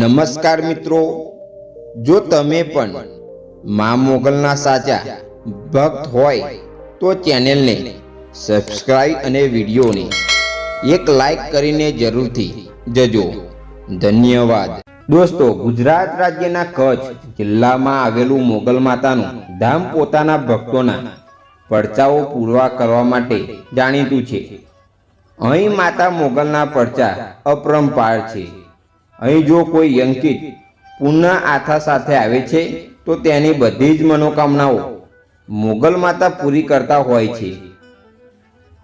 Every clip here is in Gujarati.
નમસ્કાર મિત્રો. જો તમે પણ મા મોગલના સાચા ભક્ત હોય, તો ચેનલને સબસ્ક્રાઇબ અને વિડીયોને એક લાઈક કરીને જરૂરથી જજો. ધન્યવાદ. દોસ્તો, ગુજરાત રાજ્યના કચ્છ જિલ્લામાં આવેલું મોગલ માતાનું ધામ પોતાના ભક્તોના પડચાઓ પૂરવા કરવા માટે જાણીતું છે. અહીં માતા મોગલના પડચા અપરંપાર છે. અહીં જો કોઈ યંકિત પુનઃ આથા સાથે આવે છે, તો તેની બધી જ મનોકામનાઓ મોગલ માતા પૂરી કરતા હોય છે.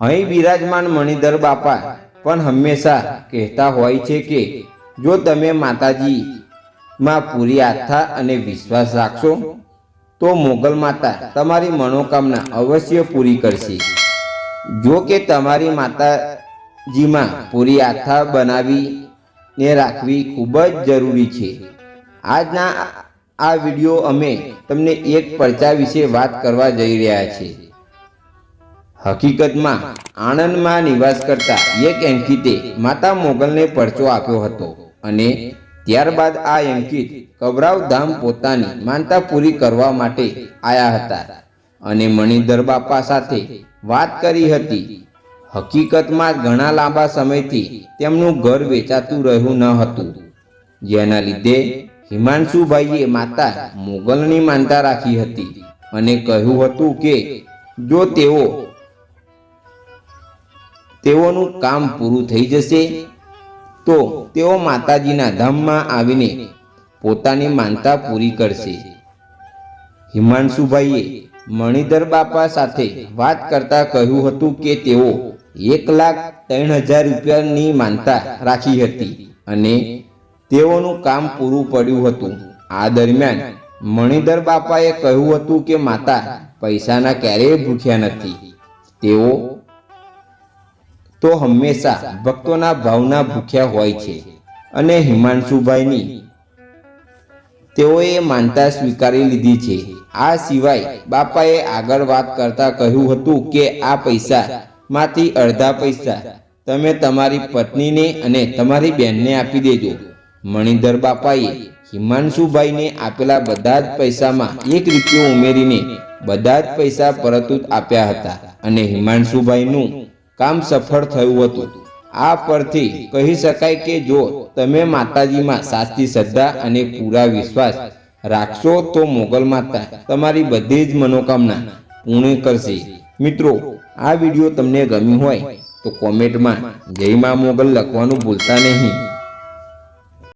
અહીં બિરાજમાન મણિધર બાપા પણ હંમેશા કહેતા હોય છે કે, જો તમે માતાજીમાં પૂરી આસ્થા અને વિશ્વાસ રાખશો, તો મોગલ માતા તમારી મનોકામના અવશ્ય પૂરી કરશે. જો કે તમારી માતાજીમાં પૂરી આસ્થા બનાવીને રાખવી ખૂબ જ જરૂરી છે. આજના આ વીડિયો અમે તમને એક પડચા વિશે વાત કરવા જઈ રહ્યા છીએ. હકીકતમાં, આણંદમાં નિવાસ કરતા એક અંકિતે માતા મોગલને પરચો આપ્યો હતો અને ત્યારબાદ આ અંકિત કબરાવ ધામ પોતાની માનતા પૂરી કરવા માટે આવ્યા હતા. અને મણિધર બાપા સાથે વાત કરી હતી હકીકતમાં ઘણા લાંબા સમયથી તેમનું ઘર વેચાતું રહ્યું ન હતું. જેના લીધે હિમાંશુભાઈએ માતા મોગલની માનતા રાખી હતી અને કહ્યું હતું કે જો તેઓ તેઓનું કામ પૂરું થઈ જશે, તો તેઓ માતાજીના ધામમાં આવીને પોતાની માનતા પૂરી કરશે. હિમાંશુભાઈએ મણિધર બાપા સાથે વાત કરતા કહ્યું હતું કે તેઓ એક લાખ ત્રણ હજાર રૂપિયાની માનતા રાખી હતી અને તેઓનું કામ પૂરું પડ્યું હતું. આ દરમિયાન મણિધર બાપાએ કહ્યું હતું કે, માતા, પૈસાના ક્યારેય ભૂખ્યા નથી. તેઓ તો હંમેશા ભક્તોના ભાવના ભૂખ્યા હોય છે અને હિમાંશુભાઈની તેઓએ માનતા સ્વીકારી લીધી છે. આ સિવાય બાપાએ આગળ વાત કરતા કહ્યું હતું કે, આ પૈસા માંથી અડધા પૈસા તમે તમારી પત્નીને અને તમારી બહેનને આપી દેજો. મણિધર બાપાએ હિમાંશુભાઈને આપેલા બધા જ પૈસામાં એક રૂપિયો ઉમેરીને બધા જ પૈસા પરત આપ્યા હતા અને હિમાંશુભાઈનું કામ સફળ થયું હતું. આ પરથી કહી શકાય કે જો તમે માતાજીમાં સાચી શ્રદ્ધા અને પૂરા વિશ્વાસ રાખશો તો મોગલ માતા તમારી બધી જ મનોકામના પૂર્ણ કરશે. મિત્રો આ વીડિયો તમને ગમ્યું હોય તો કોમેન્ટમાં જય મા મોગલ લખવાનું ભૂલતા નહીં.